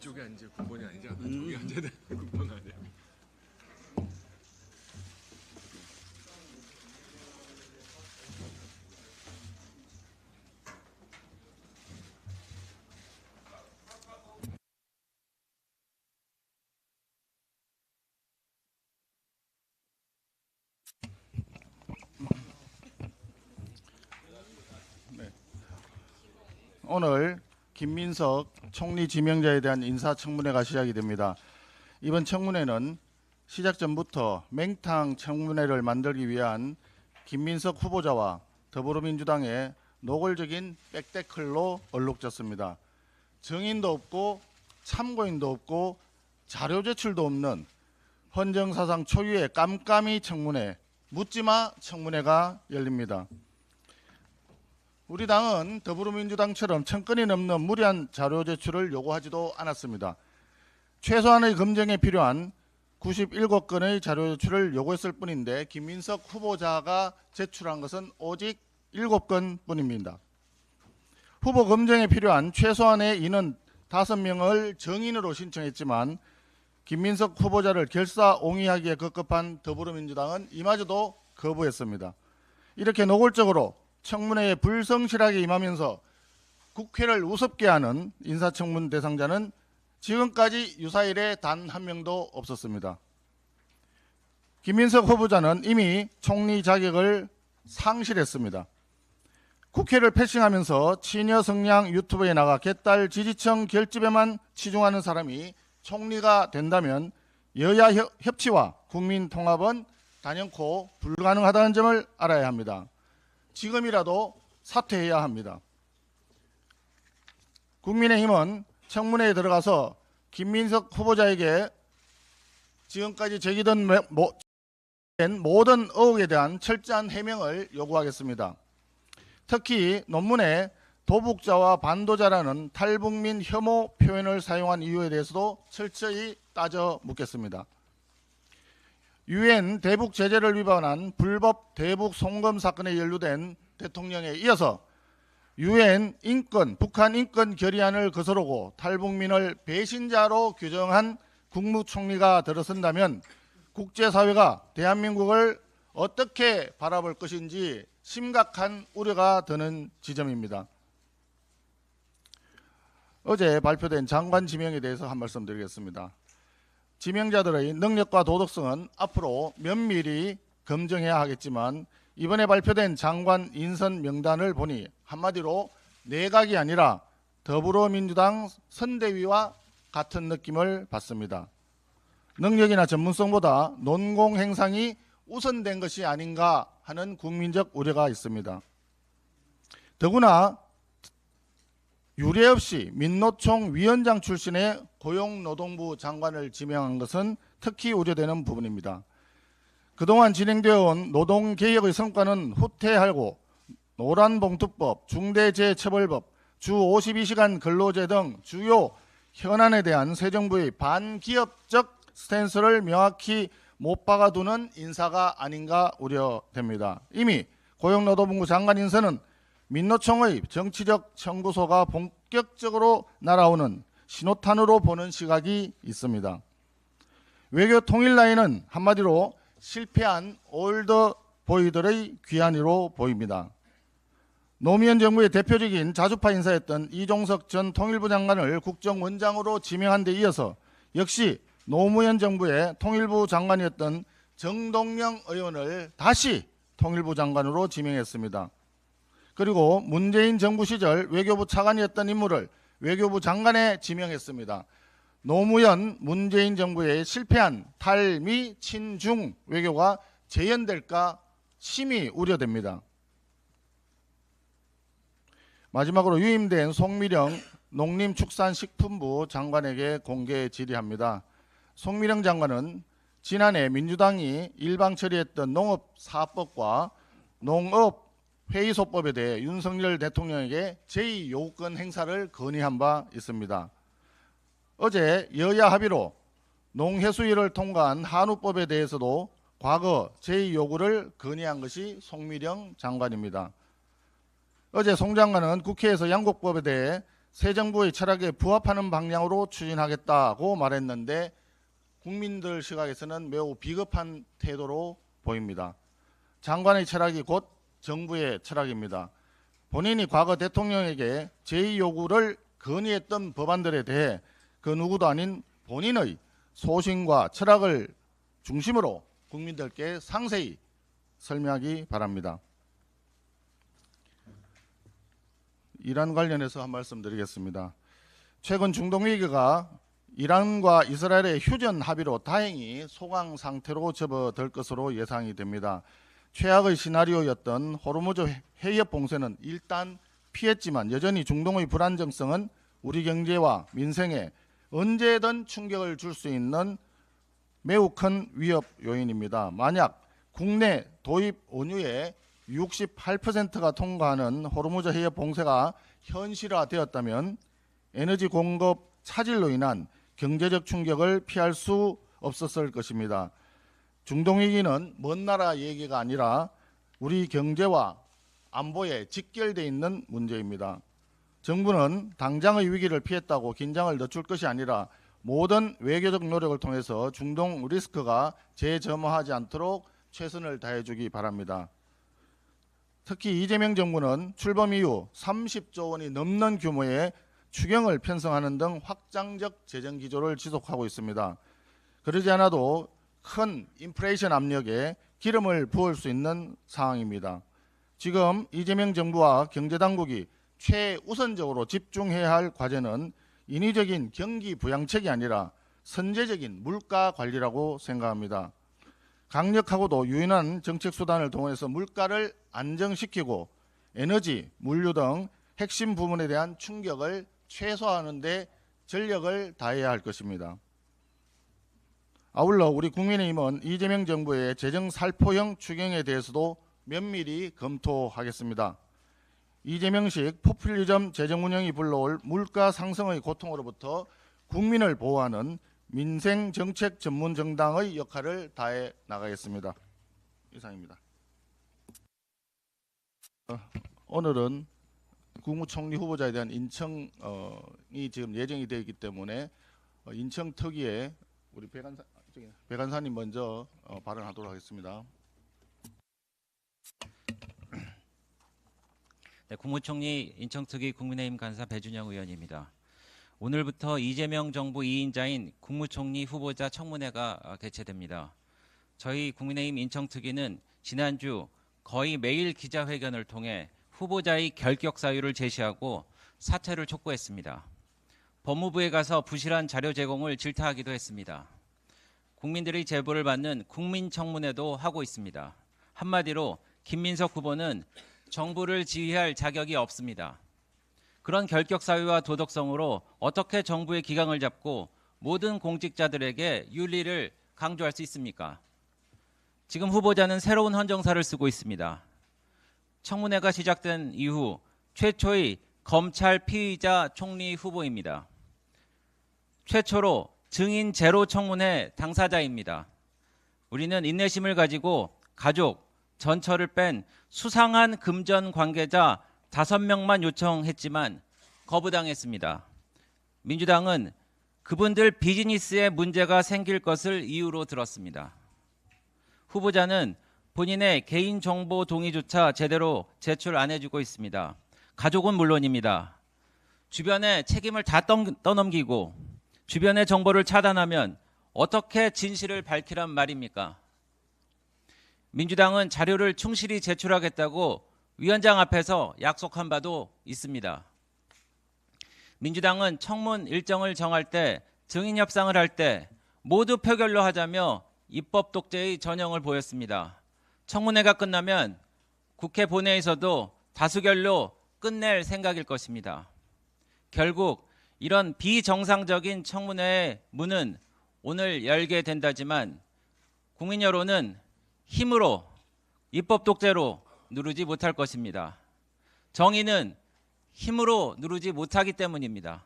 이쪽에 앉아 군번이 아니잖아. 저기 앉아야 돼. 군번 아니야. 오늘 김민석 총리 지명자에 대한 인사청문회가 시작이 됩니다. 이번 청문회는 시작 전부터 맹탕 청문회를 만들기 위한 김민석 후보자와 더불어민주당의 노골적인 백대클로 얼룩졌습니다. 정인도 없고 참고인도 없고 자료 제출도 없는 헌정사상 초유의 깜깜이 청문회, 묻지마 청문회가 열립니다. 우리 당은 더불어민주당처럼 천 건이 넘는 무리한 자료 제출을 요구하지도 않았습니다. 최소한의 검증에 필요한 97건의 자료 제출을 요구했을 뿐인데 김민석 후보자가 제출한 것은 오직 7건 뿐입니다. 후보 검증에 필요한 최소한의 인원 5명을 정인으로 신청했지만 김민석 후보자를 결사옹위하기에 급급한 더불어민주당은 이마저도 거부했습니다. 이렇게 노골적으로 청문회에 불성실하게 임하면서 국회를 우습게 하는 인사청문 대상자는 지금까지 유사일에 단 한 명도 없었습니다. 김민석 후보자는 이미 총리 자격을 상실했습니다. 국회를 패싱하면서 친여 성향 유튜브에 나가 개딸 지지층 결집에만 치중하는 사람이 총리가 된다면 여야 협- 협치와 국민 통합은 단연코 불가능하다는 점을 알아야 합니다. 지금이라도 사퇴해야 합니다. 국민의힘은 청문회에 들어가서 김민석 후보자에게 지금까지 제기된 모든 의혹에 대한 철저한 해명을 요구하겠습니다. 특히 논문에 도북자와 반도자라는 탈북민 혐오 표현을 사용한 이유에 대해서도 철저히 따져 묻겠습니다. 유엔 대북 제재를 위반한 불법 대북 송금 사건에 연루된 대통령에 이어서 유엔 인권 북한 인권 결의안을 거스르고 탈북민을 배신자로 규정한 국무총리가 들어선다면 국제사회가 대한민국을 어떻게 바라볼 것인지 심각한 우려가 드는 지점입니다. 어제 발표된 장관 지명에 대해서 한 말씀 드리겠습니다. 지명자들의 능력과 도덕성은 앞으로 면밀히 검증해야 하겠지만 이번에 발표된 장관 인선 명단을 보니 한마디로 내각이 아니라 더불어민주당 선대위와 같은 느낌을 받습니다. 능력이나 전문성보다 논공 행상이 우선된 것이 아닌가 하는 국민적 우려가 있습니다. 더구나 유례 없이 민노총 위원장 출신의 고용노동부 장관을 지명한 것은 특히 우려되는 부분입니다. 그동안 진행되어 온 노동개혁의 성과는 후퇴하고 노란봉투법, 중대재해처벌법, 주 52시간 근로제 등 주요 현안에 대한 새 정부의 반기업적 스탠스를 명확히 못 박아두는 인사가 아닌가 우려됩니다. 이미 고용노동부 장관 인선은 민노총의 정치적 청구소가 본격적으로 날아오는 신호탄으로 보는 시각이 있습니다. 외교 통일 라인은 한마디로 실패한 올드 보이들의 귀환이로 보입니다. 노무현 정부의 대표적인 자주파 인사였던 이종석 전 통일부 장관을 국정원장으로 지명한 데 이어서 역시 노무현 정부의 통일부 장관이었던 정동영 의원을 다시 통일부 장관으로 지명했습니다. 그리고 문재인 정부 시절 외교부 차관이었던 인물을 외교부 장관에 지명했습니다. 노무현 문재인 정부의 실패한 탈미 친중 외교가 재현될까 심히 우려됩니다. 마지막으로 유임된 송미령 농림축산식품부 장관에게 공개 질의합니다. 송미령 장관은 지난해 민주당이 일방 처리했던 농업사업법과 농업 회의소법에 대해 윤석열 대통령에게 제2요구권 행사를 건의한 바 있습니다. 어제 여야 합의로 농해수위를 통과한 한우법에 대해서도 과거 제2요구를 건의한 것이 송미령 장관입니다. 어제 송 장관은 국회에서 양곡법에 대해 새 정부의 철학에 부합하는 방향으로 추진하겠다고 말했는데 국민들 시각에서는 매우 비겁한 태도로 보입니다. 장관의 철학이 곧 정부의 철학입니다. 본인이 과거 대통령에게 제의 요구를 건의했던 법안들에 대해 그 누구도 아닌 본인의 소신과 철학을 중심으로 국민들께 상세히 설명하기 바랍니다. 이란 관련해서 한 말씀 드리겠습니다. 최근 중동 위기가 이란과 이스라엘의 휴전 합의로 다행히 소강 상태로 접어들 것으로 예상이 됩니다. 최악의 시나리오였던 호르무즈 해협 봉쇄는 일단 피했지만 여전히 중동의 불안정성은 우리 경제와 민생에 언제든 충격을 줄 수 있는 매우 큰 위협 요인입니다. 만약 국내 도입 원유의 68%가 통과하는 호르무즈 해협 봉쇄가 현실화되었다면 에너지 공급 차질로 인한 경제적 충격을 피할 수 없었을 것입니다. 중동 위기는 먼 나라 얘기가 아니라 우리 경제와 안보에 직결돼 있는 문제입니다. 정부는 당장의 위기를 피했다고 긴장을 늦출 것이 아니라 모든 외교적 노력을 통해서 중동 리스크가 재점화하지 않도록 최선을 다해주기 바랍니다. 특히 이재명 정부는 출범 이후 30조 원이 넘는 규모의 추경을 편성하는 등 확장적 재정 기조를 지속하고 있습니다. 그러지 않아도 큰 인플레이션 압력에 기름을 부을 수 있는 상황입니다. 지금 이재명 정부와 경제당국이 최우선적으로 집중해야 할 과제는 인위적인 경기 부양책이 아니라 선제적인 물가 관리라고 생각합니다. 강력하고도 유연한 정책 수단을 동원해서 물가를 안정시키고 에너지, 물류 등 핵심 부분에 대한 충격을 최소화하는 데 전력을 다해야 할 것입니다. 아울러 우리 국민의힘은 이재명 정부의 재정 살포형 추경에 대해서도 면밀히 검토하겠습니다. 이재명식 포퓰리즘 재정 운영이 불러올 물가 상승의 고통으로부터 국민을 보호하는 민생 정책 전문 정당의 역할을 다해 나가겠습니다. 이상입니다. 어, 오늘은 국무총리 후보자에 대한 인청이 지금 예정이 되어 있기 때문에 어, 인청 특위에 우리 백안 사 저기, 백안사님 먼저 어, 발언하도록 하겠습니다. 네, 국무총리 인청특위 국민의힘 간사 배준영 의원입니다. 오늘부터 이재명 정부 2인자인 국무총리 후보자 청문회가 어, 개최됩니다. 저희 국민의힘 인청특위는 지난주 거의 매일 기자회견을 통해 후보자의 결격 사유를 제시하고 사퇴를 촉구했습니다. 법무부에 가서 부실한 자료 제공을 질타하기도 했습니다. 국민들의 제보를 받는 국민청문회도 하고 있습니다. 한마디로 김민석 후보는 정부를 지휘할 자격이 없습니다. 그런 결격 사유와 도덕성으로 어떻게 정부의 기강을 잡고 모든 공직자들에게 윤리를 강조할 수 있습니까? 지금 후보자는 새로운 헌정사를 쓰고 있습니다. 청문회가 시작된 이후 최초의 검찰 피의자 총리 후보입니다. 최초로 증인 제로 청문회 당사자입니다. 우리는 인내심을 가지고 가족, 전처를 뺀 수상한 금전 관계자 다섯 명만 요청했지만 거부당했습니다. 민주당은 그분들 비즈니스에 문제가 생길 것을 이유로 들었습니다. 후보자는 본인의 개인 정보 동의조차 제대로 제출 안 해주고 있습니다. 가족은 물론입니다. 주변에 책임을 다 떠- 떠넘기고 주변의 정보를 차단하면 어떻게 진실을 밝히란 말입니까? 민주당은 자료를 충실히 제출하겠다고 위원장 앞에서 약속한 바도 있습니다. 민주당은 청문 일정을 정할 때 증인 협상을 할 때 모두 표결로 하자며 입법 독재의 전형을 보였습니다. 청문회가 끝나면 국회 본회에서도 다수결로 끝낼 생각일 것입니다. 결국 이런 비정상적인 청문회의 문은 오늘 열게 된다지만 국민 여론은 힘으로 입법 독재로 누르지 못할 것입니다. 정의는 힘으로 누르지 못하기 때문입니다.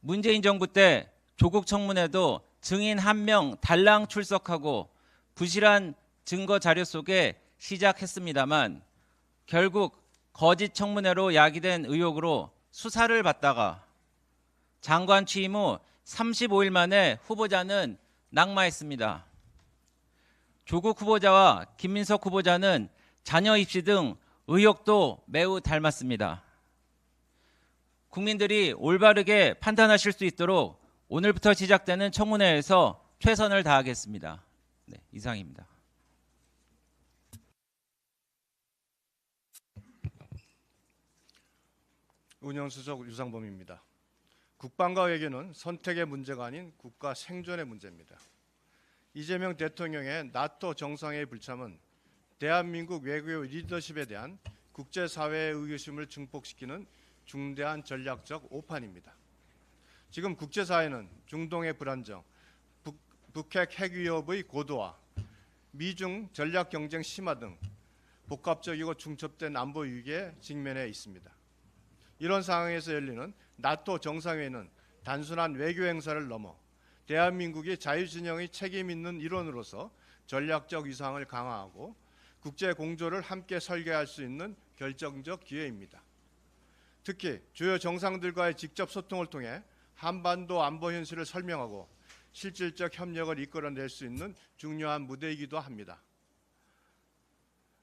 문재인 정부 때 조국 청문회도 증인 한 명 달랑 출석하고 부실한 증거 자료 속에 시작했습니다만 결국 거짓 청문회로 야기된 의혹으로 수사를 받다가 장관 취임 후 35일 만에 후보자는 낙마했습니다. 조국 후보자와 김민석 후보자는 자녀 입시 등 의혹도 매우 닮았습니다. 국민들이 올바르게 판단하실 수 있도록 오늘부터 시작되는 청문회에서 최선을 다하겠습니다. 네, 이상입니다. 운영수석 유상범입니다. 국방과 외교는 선택의 문제가 아닌 국가 생존의 문제입니다. 이재명 대통령의 나토 정상회의 불참은 대한민국 외교 리더십에 대한 국제사회의 의구심을 증폭시키는 중대한 전략적 오판입니다. 지금 국제사회는 중동의 불안정, 북, 북핵 핵 위협의 고도화, 미중 전략 경쟁 심화 등 복합적이고 중첩된 안보 위기에 직면해 있습니다. 이런 상황에서 열리는 나토 정상회의는 단순한 외교 행사를 넘어 대한민국이 자유진영의 책임 있는 일원으로서 전략적 위상을 강화하고 국제 공조를 함께 설계할 수 있는 결정적 기회입니다. 특히 주요 정상들과의 직접 소통을 통해 한반도 안보 현실을 설명하고 실질적 협력을 이끌어낼 수 있는 중요한 무대이기도 합니다.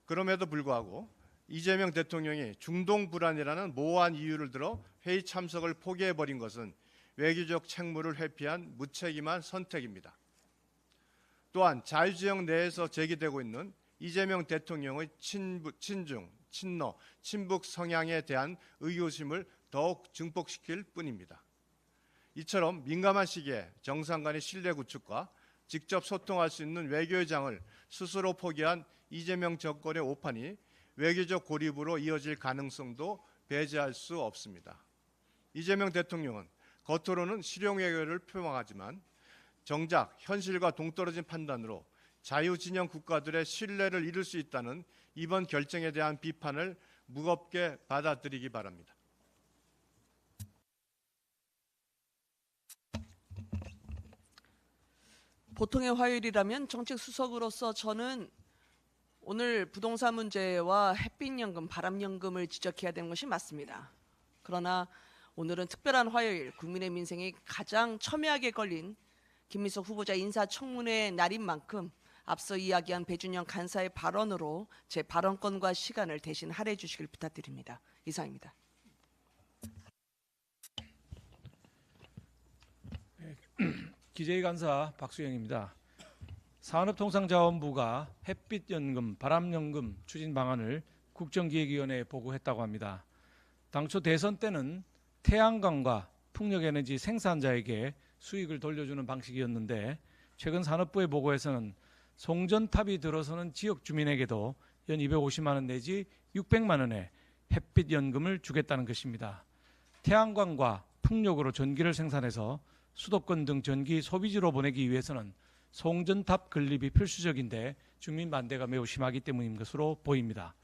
그럼에도 불구하고 이재명 대통령이 중동 불안이라는 모호한 이유를 들어 회의 참석을 포기해 버린 것은 외교적 책무를 회피한 무책임한 선택입니다. 또한 자유지역 내에서 제기되고 있는 이재명 대통령의 친부, 친중, 친러, 친북 성향에 대한 의구심을 더욱 증폭시킬 뿐입니다. 이처럼 민감한 시기에 정상 간의 신뢰 구축과 직접 소통할 수 있는 외교의 장을 스스로 포기한 이재명 정권의 오판이 외교적 고립으로 이어질 가능성도 배제할 수 없습니다. 이재명 대통령은 겉으로는 실용 외교를 표방하지만 정작 현실과 동떨어진 판단으로 자유진영 국가들의 신뢰를 잃을 수 있다는 이번 결정에 대한 비판을 무겁게 받아들이기 바랍니다. 보통의 화요일이라면 정책 수석으로서 저는 오늘 부동산 문제와 햇빛연금, 바람연금을 지적해야 되는 것이 맞습니다. 그러나 오늘은 특별한 화요일, 국민의 민생이 가장 첨예하게 걸린 김민석 후보자 인사청문회 날인 만큼 앞서 이야기한 배준영 간사의 발언으로 제 발언권과 시간을 대신 할애해 주시길 부탁드립니다. 이상입니다. 기재위 간사 박수영입니다. 산업통상자원부가 햇빛연금, 바람연금 추진 방안을 국정기획위원회에 보고했다고 합니다. 당초 대선 때는 태양광과 풍력에너지 생산자에게 수익을 돌려주는 방식이었는데 최근 산업부의 보고에서는 송전탑이 들어서는 지역 주민에게도 연 250만 원 내지 600만 원의 햇빛 연금을 주겠다는 것입니다. 태양광과 풍력으로 전기를 생산해서 수도권 등 전기 소비지로 보내기 위해서는 송전탑 건립이 필수적인데 주민 반대가 매우 심하기 때문인 것으로 보입니다.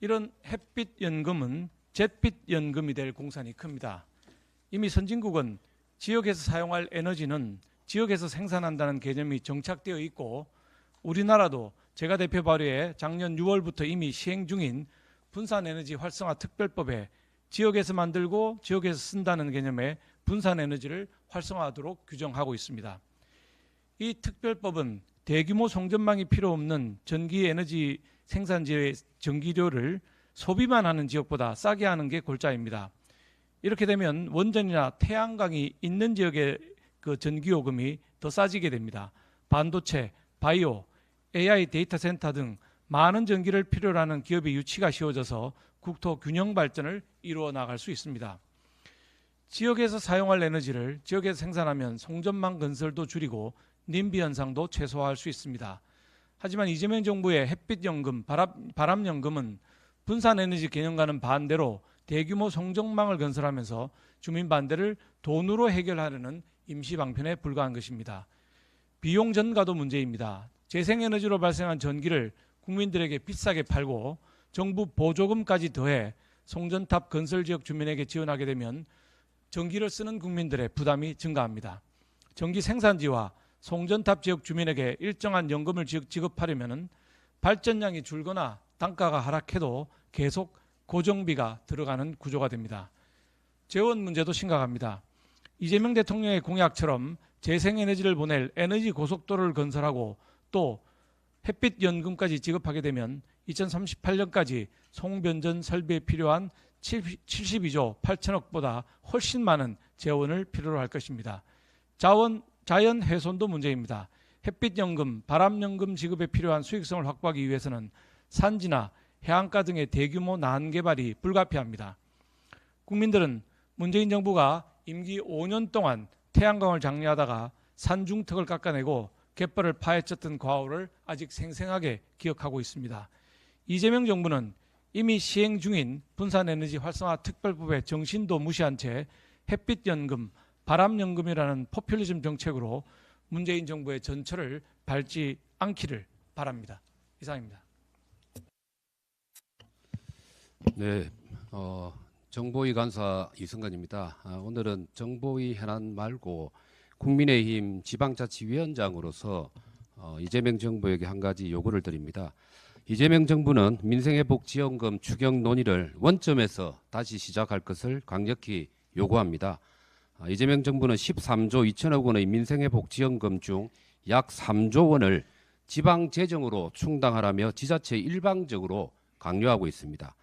이런 햇빛 연금은 잿빛 연금이 될 공산이 큽니다. 이미 선진국은 지역에서 사용할 에너지는 지역에서 생산한다는 개념이 정착되어 있고 우리나라도 제가 대표 발의해 작년 6월부터 이미 시행 중인 분산 에너지 활성화 특별법에 지역에서 만들고 지역에서 쓴다는 개념의 분산 에너지를 활성화하도록 규정하고 있습니다. 이 특별법은 대규모 송전망이 필요 없는 전기 에너지 생산지의 전기료를 소비만 하는 지역보다 싸게 하는 게 골자입니다. 이렇게 되면 원전이나 태양광이 있는 지역의 그 전기요금이 더 싸지게 됩니다. 반도체, 바이오, AI 데이터 센터 등 많은 전기를 필요로 하는 기업의 유치가 쉬워져서 국토 균형 발전을 이루어 나갈 수 있습니다. 지역에서 사용할 에너지를 지역에서 생산하면 송전망 건설도 줄이고 님비 현상도 최소화할 수 있습니다. 하지만 이재명 정부의 햇빛연금, 바람, 연금은 분산 에너지 개념과는 반대로 대규모 송전망을 건설하면서 주민 반대를 돈으로 해결하려는 임시 방편에 불과한 것입니다. 비용 전가도 문제입니다. 재생에너지로 발생한 전기를 국민들에게 비싸게 팔고 정부 보조금까지 더해 송전탑 건설 지역 주민에게 지원하게 되면 전기를 쓰는 국민들의 부담이 증가합니다. 전기 생산지와 송전탑 지역 주민에게 일정한 연금을 지급하려면 발전량이 줄거나 단가가 하락해도 계속 고정비가 들어가는 구조가 됩니다. 재원 문제도 심각합니다. 이재명 대통령의 공약처럼 재생에너지를 보낼 에너지 고속도로를 건설하고 또 햇빛 연금까지 지급하게 되면 2038년까지 송변전 설비에 필요한 72조 8천억보다 훨씬 많은 재원을 필요로 할 것입니다. 자원 자연 훼손도 문제입니다. 햇빛 연금, 바람 연금 지급에 필요한 수익성을 확보하기 위해서는 산지나 해안가 등의 대규모 난 개발이 불가피합니다. 국민들은 문재인 정부가 임기 5년 동안 태양광을 장려하다가 산중턱을 깎아내고 갯벌을 파헤쳤던 과오를 아직 생생하게 기억하고 있습니다. 이재명 정부는 이미 시행 중인 분산에너지 활성화 특별법의 정신도 무시한 채 햇빛연금, 바람연금이라는 포퓰리즘 정책으로 문재인 정부의 전철을 밟지 않기를 바랍니다. 이상입니다. 네, 어, 정보위 간사 이승건입니다. 아, 오늘은 정보위 현안 말고 국민의힘 지방자치위원장으로서 어, 이재명 정부에게 한 가지 요구를 드립니다. 이재명 정부는 민생회복지원금 추경 논의를 원점에서 다시 시작할 것을 강력히 요구합니다. 아, 이재명 정부는 13조 2천억 원의 민생회복지원금 중 약 3조 원을 지방 재정으로 충당하라며 지자체에 일방적으로 강요하고 있습니다.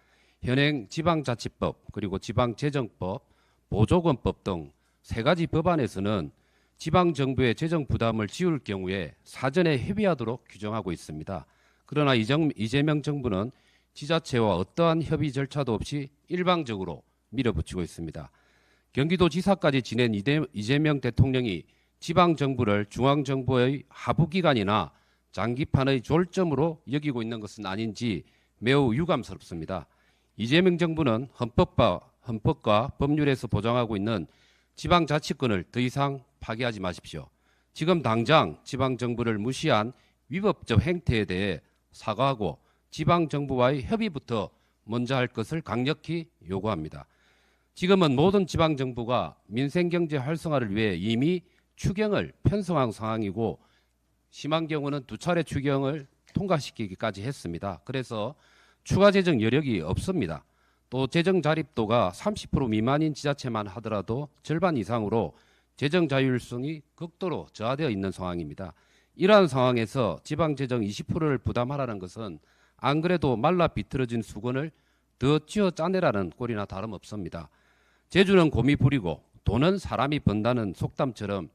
현행 지방자치법 그리고 지방재정법, 보조금법 등 세 가지 법안에서는 지방 정부의 재정 부담을 지울 경우에 사전에 협의하도록 규정하고 있습니다. 그러나 이재명 정부는 지자체와 어떠한 협의 절차도 없이 일방적으로 밀어붙이고 있습니다. 경기도지사까지 지낸 이재명 대통령이 지방 정부를 중앙 정부의 하부 기관이나 장기판의 졸점으로 여기고 있는 것은 아닌지 매우 유감스럽습니다. 이재명 정부는 헌법과 헌법과 법률에서 보장하고 있는 지방 자치권을 더 이상 파괴하지 마십시오. 지금 당장 지방 정부를 무시한 위법적 행태에 대해 사과하고 지방 정부와의 협의부터 먼저 할 것을 강력히 요구합니다. 지금은 모든 지방 정부가 민생 경제 활성화를 위해 이미 추경을 편성한 상황이고 심한 경우는 두 차례 추경을 통과시키기까지 했습니다. 그래서 추가 재정 여력이 없습니다. 또 재정 자립도가 30% 미만인 지자체만 하더라도 절반 이상으로 재정 자율성이 극도로 저하되어 있는 상황입니다. 이러한 상황에서 지방 재정 20%를 부담하라는 것은 안 그래도 말라 비틀어진 수건을 더 쥐어 짜내라는 꼴이나 다름없습니다. 제주는 곰이 부리고 돈은 사람이 번다는 속담처럼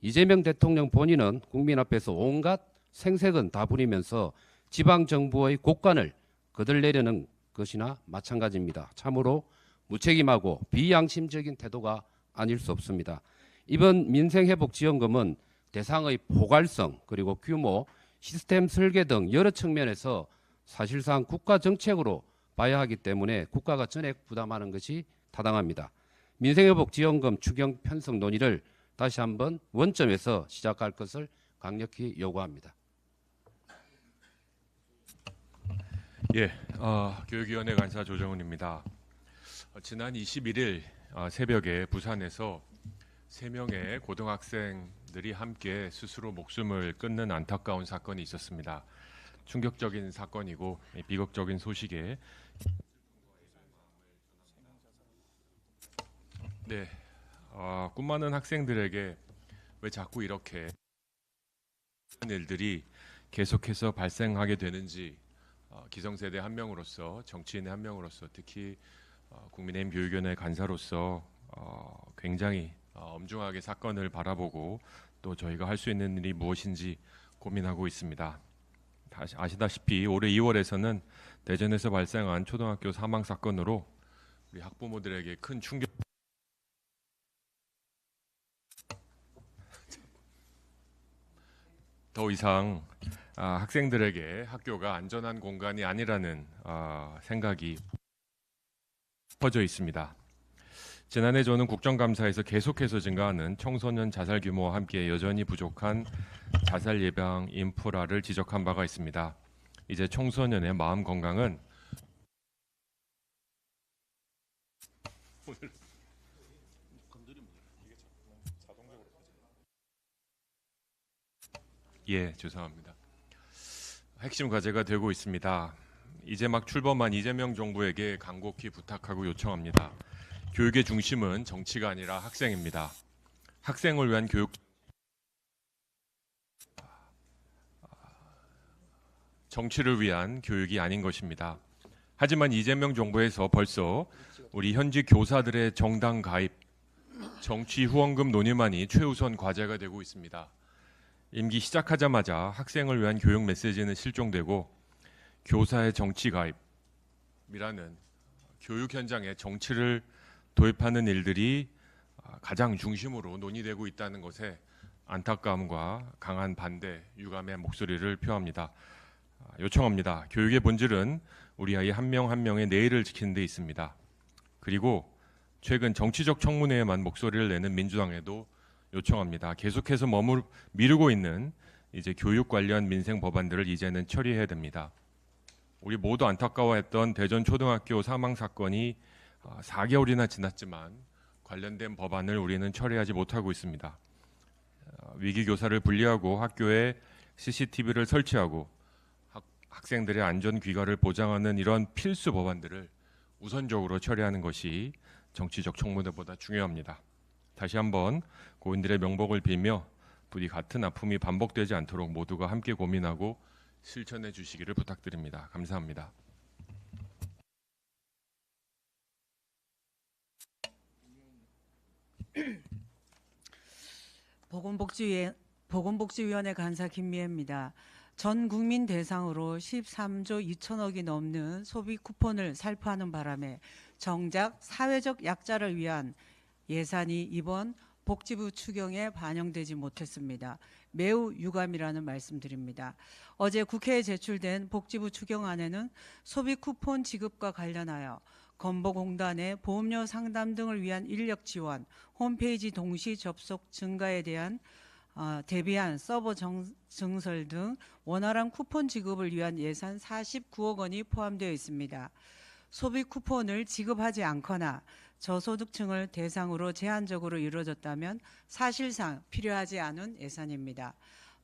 이재명 대통령 본인은 국민 앞에서 온갖 생색은 다 부리면서 지방 정부의 곳간을 거들내려는 것이나 마찬가지입니다. 참으로 무책임하고 비양심적인 태도가 아닐 수 없습니다. 이번 민생회복지원금은 대상의 포괄성 그리고 규모, 시스템 설계 등 여러 측면에서 사실상 국가 정책으로 봐야 하기 때문에 국가가 전액 부담하는 것이 타당합니다. 민생회복지원금 추경 편성 논의를 다시 한번 원점에서 시작할 것을 강력히 요구합니다. 예, 어, 교육위원회 간사 조정훈입니다. 어, 지난 21일 어, 새벽에 부산에서 세 명의 고등학생들이 함께 스스로 목숨을 끊는 안타까운 사건이 있었습니다. 충격적인 사건이고 이 비극적인 소식에 네, 어, 꿈 많은 학생들에게 왜 자꾸 이렇게 일들이 계속해서 발생하게 되는지 어, 기성세대 한 명으로서 정치인의 한 명으로서 특히 어, 국민의힘 교육위원회 간사로서 어, 굉장히 어, 엄중하게 사건을 바라보고 또 저희가 할 수 있는 일이 무엇인지 고민하고 있습니다. 다시 아시다시피 올해 2월에서는 대전에서 발생한 초등학교 사망 사건으로 우리 학부모들에게 큰 충격. 더 이상 아, 학생들에게 학교가 안전한 공간이 아니라는 아, 생각이 퍼져 있습니다. 지난해 저는 국정감사에서 계속해서 증가하는 청소년 자살 규모와 함께 여전히 부족한 자살 예방 인프라를 지적한 바가 있습니다. 이제 청소년의 마음 건강은 예, 죄송합니다. 핵심 과제가 되고 있습니다. 이제 막 출범한 이재명 정부에게 간곡히 부탁하고 요청합니다. 교육의 중심은 정치가 아니라 학생입니다. 학생을 위한 교육 정치를 위한 교육이 아닌 것입니다. 하지만 이재명 정부에서 벌써 우리 현지 교사들의 정당 가입, 정치 후원금 논의만이 최우선 과제가 되고 있습니다. 임기 시작하자마자 학생을 위한 교육 메시지는 실종되고 교사의 정치 가입이라는 교육 현장에 정치를 도입하는 일들이 아, 가장 중심으로 논의되고 있다는 것에 안타까움과 강한 반대, 유감의 목소리를 표합니다. 아, 요청합니다. 교육의 본질은 우리 아이 한 명 한 명의 내일을 지키는 데 있습니다. 그리고 최근 정치적 청문회에만 목소리를 내는 민주당에도 요청합니다. 계속해서 머물 미루고 있는 이제 교육 관련 민생 법안들을 이제는 처리해야 됩니다. 우리 모두 안타까워했던 대전 초등학교 사망 사건이 아, 4개월이나 지났지만 관련된 법안을 우리는 처리하지 못하고 있습니다. 아, 위기 교사를 분리하고 학교에 CCTV를 설치하고 학, 학생들의 안전 귀가를 보장하는 이런 필수 법안들을 우선적으로 처리하는 것이 정치적 청문회보다 중요합니다. 다시 한번 고인들의 명복을 빌며 부디 같은 아픔이 반복되지 않도록 모두가 함께 고민하고 실천해 주시기를 부탁드립니다. 감사합니다. 보건복지위원, 보건복지위원회 간사 김미애입니다. 전 국민 대상으로 13조 2천억이 넘는 소비 쿠폰을 살포하는 바람에 정작 사회적 약자를 위한 예산이 이번 복지부 추경에 반영되지 못했습니다. 매우 유감이라는 말씀드립니다. 어제 국회에 제출된 복지부 추경안에는 소비 쿠폰 지급과 관련하여 건보공단의 보험료 상담 등을 위한 인력 지원, 홈페이지 동시 접속 증가에 대한 어, 대비한 서버 정, 증설 등 원활한 쿠폰 지급을 위한 예산 49억 원이 포함되어 있습니다. 소비 쿠폰을 지급하지 않거나 저소득층을 대상으로 제한적으로 이루어졌다면 사실상 필요하지 않은 예산입니다.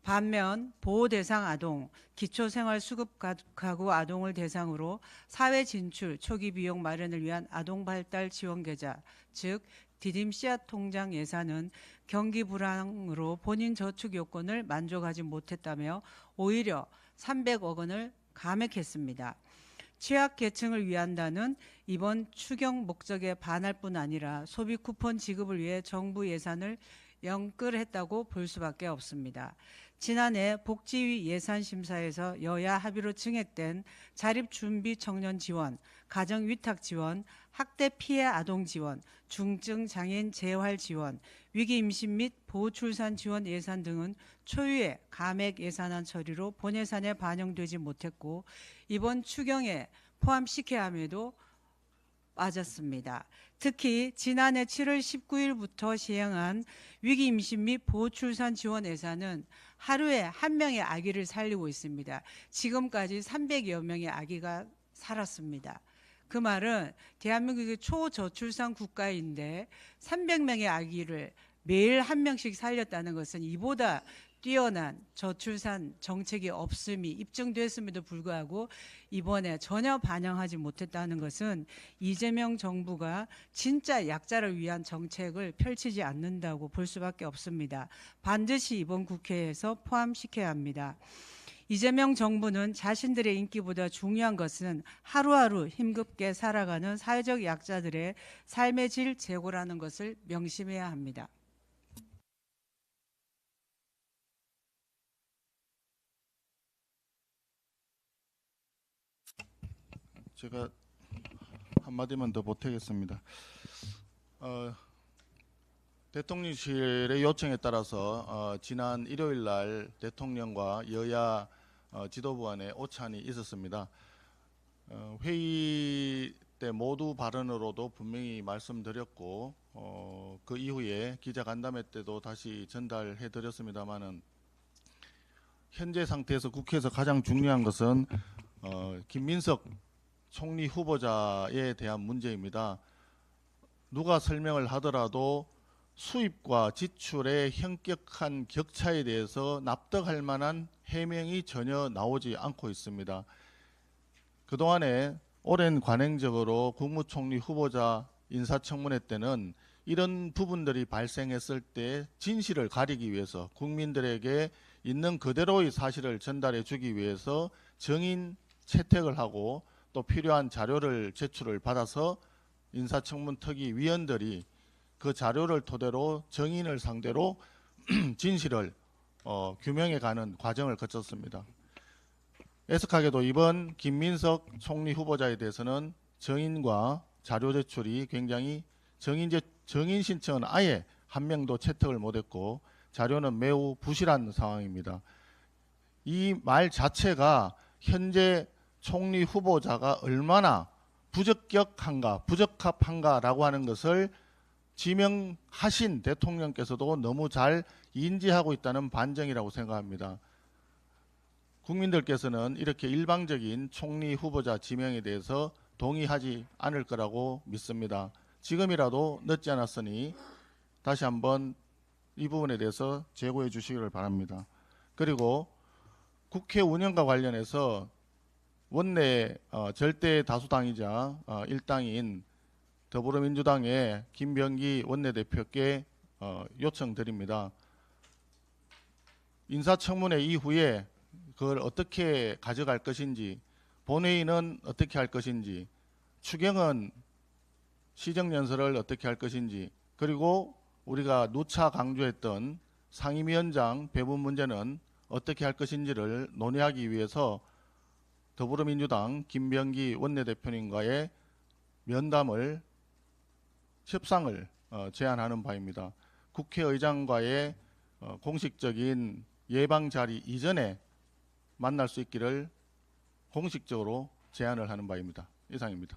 반면 보호 대상 아동, 기초생활수급 가- 가구 아동을 대상으로 사회 진출 초기 비용 마련을 위한 아동 발달 지원 계좌, 즉 디딤 씨앗 통장 예산은 경기 불황으로 본인 저축 요건을 만족하지 못했다며 오히려 300억 원을 감액했습니다. 취약 계층을 위한다는 이번 추경 목적에 반할 뿐 아니라 소비 쿠폰 지급을 위해 정부 예산을 영끌했다고 볼 수밖에 없습니다. 지난해 복지위 예산심사에서 여야 합의로 증액된 자립준비 청년 지원, 가정위탁 지원, 학대 피해 아동 지원, 중증 장애인 재활 지원, 위기 임신 및 보호출산 지원 예산 등은 초유의 감액 예산안 처리로 본 예산에 반영되지 못했고 이번 추경에 포함시켜야 함에도 빠졌습니다. 특히 지난해 7월 19일부터 시행한 위기 임신 및 보호출산 지원 예산은 하루에 한 명의 아기를 살리고 있습니다. 지금까지 300여 명의 아기가 살았습니다. 그 말은 대한민국이 초저출산 국가인데 300명의 아기를 매일 한 명씩 살렸다는 것은 이보다 뛰어난 저출산 정책이 없음이 입증됐음에도 불구하고 이번에 전혀 반영하지 못했다는 것은 이재명 정부가 진짜 약자를 위한 정책을 펼치지 않는다고 볼 수밖에 없습니다. 반드시 이번 국회에서 포함시켜야 합니다. 이재명 정부는 자신들의 인기보다 중요한 것은 하루하루 힘겹게 살아가는 사회적 약자들의 삶의 질 제고라는 것을 명심해야 합니다. 제가 한 마디만 더 보태겠습니다. 어, 대통령실의 요청에 따라서 어, 지난 일요일 날 대통령과 여야 어, 지도부 간에 오찬이 있었습니다. 어, 회의 때 모두 발언으로도 분명히 말씀드렸고 어, 그 이후에 기자 간담회 때도 다시 전달해 드렸습니다만은 현재 상태에서 국회에서 가장 중요한 것은 어, 김민석 총리 후보자에 대한 문제입니다. 누가 설명을 하더라도 수입과 지출의 현격한 격차에 대해서 납득할 만한 해명이 전혀 나오지 않고 있습니다. 그동안에 오랜 관행적으로 국무총리 후보자에 인사청문회 때는 이런 부분들이 발생했을 때 진실을 가리기 위해서 국민들에게 있는 그대로의 사실을 전달해 주기 위해서 정인 채택을 하고 또 필요한 자료를 제출을 받아서 인사청문 특위 위원들이 그 자료를 토대로 정인을 상대로 진실을 어, 규명해 가는 과정을 거쳤습니다. 애석하게도 이번 김민석 총리 후보자에 대해서는 정인과 자료 제출이 굉장히 정인 제 정인 신청은 아예 한 명도 채택을 못했고 자료는 매우 부실한 상황입니다. 이 말 자체가 현재 총리 후보자가 얼마나 부적격한가, 부적합한가라고 하는 것을 지명하신 대통령께서도 너무 잘 인지하고 있다는 반증이라고 생각합니다. 국민들께서는 이렇게 일방적인 총리 후보자 지명에 대해서 동의하지 않을 거라고 믿습니다. 지금이라도 늦지 않았으니 다시 한번 이 부분에 대해서 제고해 주시기를 바랍니다. 그리고 국회 운영과 관련해서 원내 어, 절대 다수당이자 어, 일당인 더불어민주당의 김병기 원내대표께 어, 요청드립니다. 인사청문회 이후에 그걸 어떻게 가져갈 것인지 본회의는 어떻게 할 것인지 추경은 시정연설을 어떻게 할 것인지 그리고 우리가 누차 강조했던 상임위원장 배분 문제는 어떻게 할 것인지를 논의하기 위해서 더불어민주당 김병기 원내대표님과의 면담을 협상을 어, 제안하는 바입니다. 국회의장과의 어, 공식적인 예방 자리 이전에 만날 수 있기를 공식적으로 제안을 하는 바입니다. 이상입니다.